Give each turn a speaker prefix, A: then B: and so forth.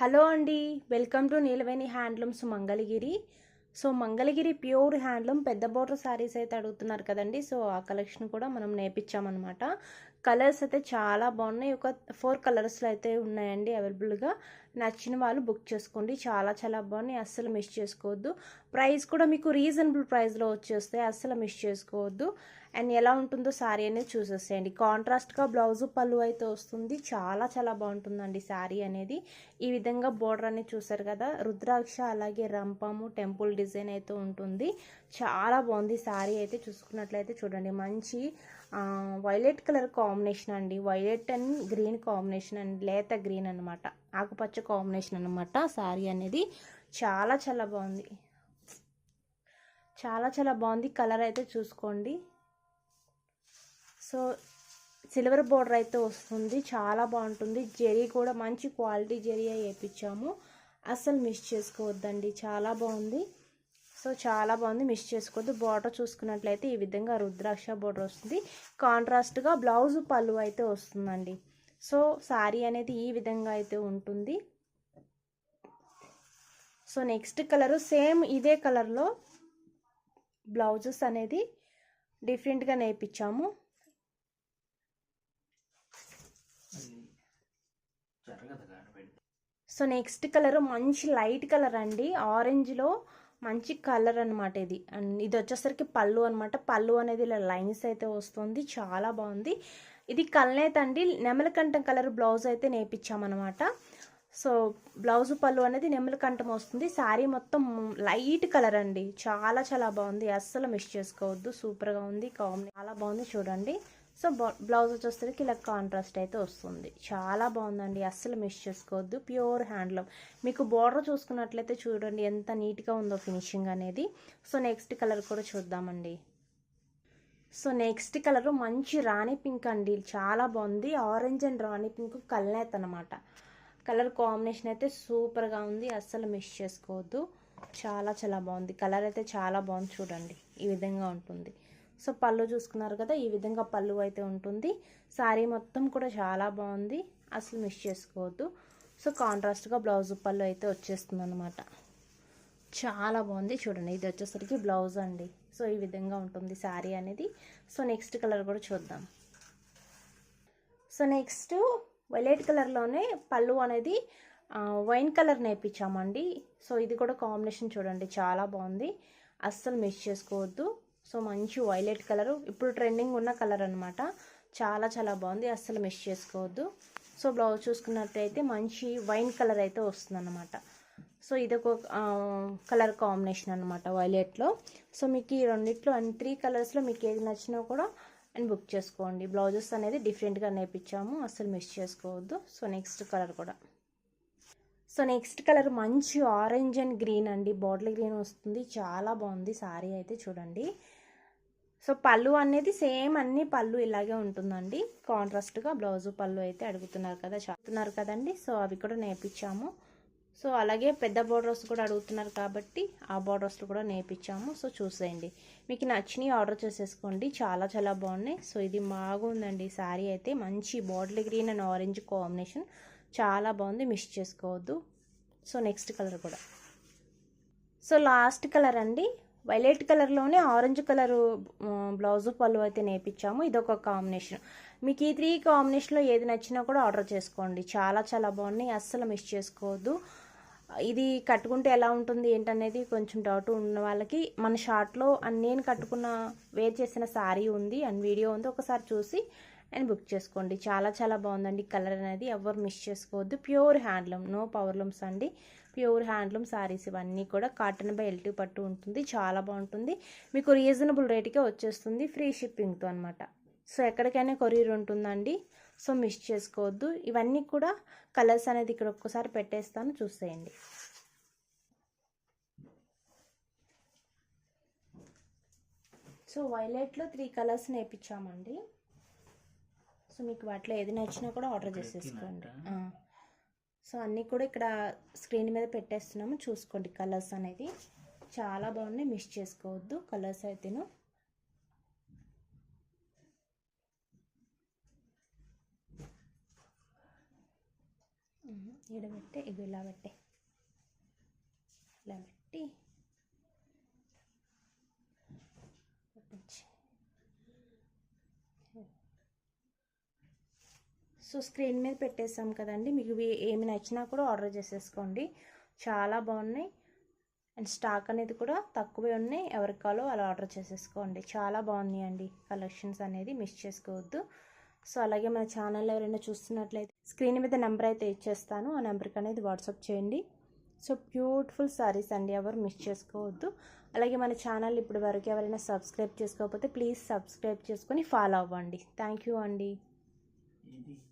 A: Hello అండి welcome to Neelaveni handlooms Mangalagiri so Mangalagiri pure handloom పెద్ద border saris అయితే అడుగుతున్నారు కదండి. సో ఆ కలెక్షన్ కూడా మనం నేర్పించామన్నమాట. కలర్స్ అయితే చాలా బాగున్నాయి. ఒక ఫోర్ కలర్స్లో అయితే ఉన్నాయండి అవైలబుల్గా. నచ్చిన వాళ్ళు బుక్ చేసుకోండి. చాలా చాలా బాగున్నాయి. అస్సలు మిస్ చేసుకోవద్దు. ప్రైస్ కూడా మీకు రీజనబుల్ ప్రైస్లో వచ్చేస్తాయి. అస్సలు మిస్ చేసుకోవద్దు. అండ్ ఎలా ఉంటుందో శారీ అనేది చూసేసేయండి. కాంట్రాస్ట్గా బ్లౌజ్ పళ్ళు అయితే వస్తుంది. చాలా చాలా బాగుంటుందండి శారీ అనేది. ఈ విధంగా బోర్డర్ అనేది చూసారు కదా? రుద్రాక్ష అలాగే రంపము టెంపుల్ డిజైన్ అయితే ఉంటుంది. చాలా బాగుంది శారీ అయితే. చూసుకున్నట్లయితే చూడండి. మంచి వైలెట్ కలర్ కాంబినేషన్ అండి. Violet and green combination and లేత గ్రీన్ అనమాట ఆకుపచ్చ కాంబినేషన్ అనమాట శారీ అనేది. చాలా చాలా బాగుంది. చాలా చాలా బాగుంది. కలర్ అయితే చూసుకోండి. సో సిల్వర్ బోర్డర్ అయితే వస్తుంది. చాలా బాగుంటుంది. జెరీ కూడా మంచి క్వాలిటీ జెరీ వేయించాము అస్సలు మిస్ చేసుకోవద్దండి. చాలా బాగుంది. సో చాలా బాగుంది. మిస్ చేసుకోవద్దు. బార్డర్ చూసుకున్నట్లయితే ఈ విధంగా రుద్రాక్ష బోర్డర్ వస్తుంది. కాంట్రాస్ట్గా బ్లౌజ్ పళ్ళు అయితే వస్తుందండి. సో శారీ అనేది ఈ విధంగా అయితే ఉంటుంది. సో నెక్స్ట్ కలరు సేమ్ ఇదే కలర్లో బ్లౌజెస్ అనేది డిఫరెంట్గా నేర్పించాము. సో నెక్స్ట్ కలర్ మంచి లైట్ కలర్ అండి. ఆరెంజ్లో మంచి కలర్ అనమాట ఇది. అండ్ ఇది వచ్చేసరికి పళ్ళు అనమాట పళ్ళు అనేది ఇలా లైన్స్ అయితే వస్తుంది. చాలా బాగుంది. ఇది కల్నేత్ అండి. నెమలకంఠం కలర్ బ్లౌజ్ అయితే నేర్పించామన్నమాట. సో బ్లౌజ్ పళ్ళు అనేది నెమలకంఠం వస్తుంది. శారీ మొత్తం లైట్ కలర్ అండి. చాలా చాలా బాగుంది. అస్సలు మిస్ చేసుకోవద్దు. సూపర్గా ఉంది. కాంబినే చాలా బాగుంది చూడండి. సో బ్లౌజ్ వచ్చేసరికి ఇలా కాంట్రాస్ట్ అయితే వస్తుంది. చాలా బాగుందండి. అస్సలు మిస్ చేసుకోవద్దు. Pure handloom. మీకు బార్డర్ చూసుకున్నట్లయితే చూడండి ఎంత నీట్గా ఉందో ఫినిషింగ్ అనేది. సో నెక్స్ట్ కలర్ కూడా చూద్దామండి. సో నెక్స్ట్ కలర్ మంచి రాణి పింక్ అండి. చాలా బాగుంది. ఆరెంజ్ అండ్ రాణి పింక్ కల్నేత్ అనమాట కలర్ కాంబినేషన్ అయితే సూపర్గా ఉంది. అస్సలు మిస్ చేసుకోవద్దు. చాలా చాలా బాగుంది. కలర్ అయితే చాలా బాగుంది చూడండి. ఈ విధంగా ఉంటుంది. సో పళ్ళు చూసుకున్నారు కదా ఈ విధంగా పళ్ళు అయితే ఉంటుంది. శారీ మొత్తం కూడా చాలా బాగుంది. అసలు మిస్ చేసుకోవద్దు. సో కాంట్రాస్ట్గా బ్లౌజ్ పళ్ళు అయితే వచ్చేస్తుంది అనమాట చాలా బాగుంది చూడండి. ఇది వచ్చేసరికి బ్లౌజ్ అండి. సో ఈ విధంగా ఉంటుంది శారీ అనేది. సో నెక్స్ట్ కలర్ కూడా చూద్దాం. సో నెక్స్ట్ వైలెట్ కలర్లోనే పళ్ళు అనేది వైన్ కలర్ నేర్పించామండి. సో ఇది కూడా కాంబినేషన్ చూడండి చాలా బాగుంది. అస్సలు మిస్ చేసుకోవద్దు. సో మంచి వైలెట్ కలర్. ఇప్పుడు ట్రెండింగ్ ఉన్న కలర్ అనమాట చాలా చాలా బాగుంది. అస్సలు మిస్ చేసుకోవద్దు. సో బ్లౌజ్ చూసుకున్నట్టయితే మంచి వైన్ కలర్ అయితే వస్తుందన్నమాట. సో ఇదొక కలర్ కాంబినేషన్ అనమాట వైలెట్లో. సో మీకు ఈ రెండిట్లో అండ్ త్రీ కలర్స్లో మీకు ఏది నచ్చినా కూడా అండ్ బుక్ చేసుకోండి. బ్లౌజెస్ అనేది డిఫరెంట్గా నేర్పించాము. అసలు మిస్ చేసుకోవద్దు. సో నెక్స్ట్ కలర్ కూడా. సో నెక్స్ట్ కలర్ మంచి ఆరెంజ్ అండ్ గ్రీన్ అండి. బాటిల్ గ్రీన్ వస్తుంది. చాలా బాగుంది సారీ అయితే చూడండి. సో పళ్ళు అనేది సేమ్ అన్ని పళ్ళు ఇలాగే ఉంటుందండి. కాంట్రాస్ట్గా బ్లౌజ్ పళ్ళు అయితే అడుగుతున్నారు కదా చదువుతున్నారు కదండి. సో అవి కూడా నేర్పించాము. సో అలాగే పెద్ద బార్డర్స్ కూడా అడుగుతున్నారు కాబట్టి ఆ బార్డర్స్లు కూడా నేర్పించాము. సో చూసేయండి. మీకు నచ్చినవి ఆర్డర్ చేసేసుకోండి. చాలా చాలా బాగున్నాయి. సో ఇది బాగుందండి. శారీ అయితే మంచి bottle green and orange combination. చాలా బాగుంది. మిస్ చేసుకోవద్దు. సో నెక్స్ట్ కలర్ కూడా. సో లాస్ట్ కలర్ అండి. వైలెట్ కలర్లోనే ఆరెంజ్ కలర్ బ్లౌజు పళ్ళు అయితే నేర్పించాము. ఇదొక కాంబినేషన్. మీకు ఈ త్రీ కాంబినేషన్లో ఏది నచ్చినా కూడా ఆర్డర్ చేసుకోండి. చాలా చాలా బాగున్నాయి. అస్సలు మిస్ చేసుకోవద్దు. ఇది కట్టుకుంటే ఎలా ఉంటుంది ఏంటనేది కొంచెం డౌట్ ఉన్న వాళ్ళకి. మన షార్ట్లో నేను కట్టుకున్న వేర్ చేసిన శారీ ఉంది అండ్ వీడియో ఉంది. ఒకసారి చూసి అండ్ బుక్ చేసుకోండి. చాలా చాలా బాగుందండి. కలర్ అనేది ఎవరు మిస్ చేసుకోవద్దు. ప్యూర్ హ్యాండ్లూమ్ నో పవర్లూమ్స్ అండి. ప్యూర్ హ్యాండ్లూమ్ శారీస్ ఇవన్నీ కూడా కాటన్ బై ఎల్టీ పట్టు ఉంటుంది. చాలా బాగుంటుంది. మీకు రీజనబుల్ రేట్కే వచ్చేస్తుంది. ఫ్రీ షిప్పింగ్తో అనమాట సో ఎక్కడికైనా కొరియర్ ఉంటుందండి. సో మిస్ చేసుకోవద్దు. ఇవన్నీ కూడా కలర్స్ అనేది ఇక్కడ ఒక్కసారి పెట్టేస్తాను. చూసేయండి. సో వైలెట్లో త్రీ కలర్స్ నేర్పించామండి. సో మీకు వాటిలో ఏది నచ్చినా కూడా ఆర్డర్ చేసేసుకోండి. సో అన్నీ కూడా ఇక్కడ స్క్రీన్ మీద పెట్టేస్తున్నాము. చూసుకోండి కలర్స్ అనేది. చాలా బాగున్నాయి. మిస్ చేసుకోవద్దు. కలర్స్ అయితేను. ఈడ పెట్టే ఇగో ఇలా పెట్టే. ఇలా పెట్టి సో స్క్రీన్ మీద పెట్టేసాం కదండి. మీకు ఏమి నచ్చినా కూడా ఆర్డర్ చేసేసుకోండి. చాలా బాగున్నాయి. అండ్ స్టాక్ అనేది కూడా తక్కువే ఉన్నాయి. ఎవరికి కావాలో అలా ఆర్డర్ చేసేసుకోండి. చాలా బాగున్నాయి అండి కలెక్షన్స్ అనేది మిస్ చేసుకోవద్దు. సో అలాగే మన ఛానల్ ఎవరైనా చూస్తున్నట్లయితే స్క్రీన్ మీద నెంబర్ అయితే ఇచ్చేస్తాను. ఆ నెంబర్కి అనేది వాట్సాప్ చేయండి. సో బ్యూటిఫుల్ సారీస్ అండి. ఎవరు మిస్ చేసుకోవద్దు. అలాగే మన ఛానల్ ఇప్పటి వరకు ఎవరైనా సబ్స్క్రైబ్ చేసుకోకపోతే ప్లీజ్ సబ్స్క్రైబ్ చేసుకొని ఫాలో అవ్వండి. థ్యాంక్ యూ అండి.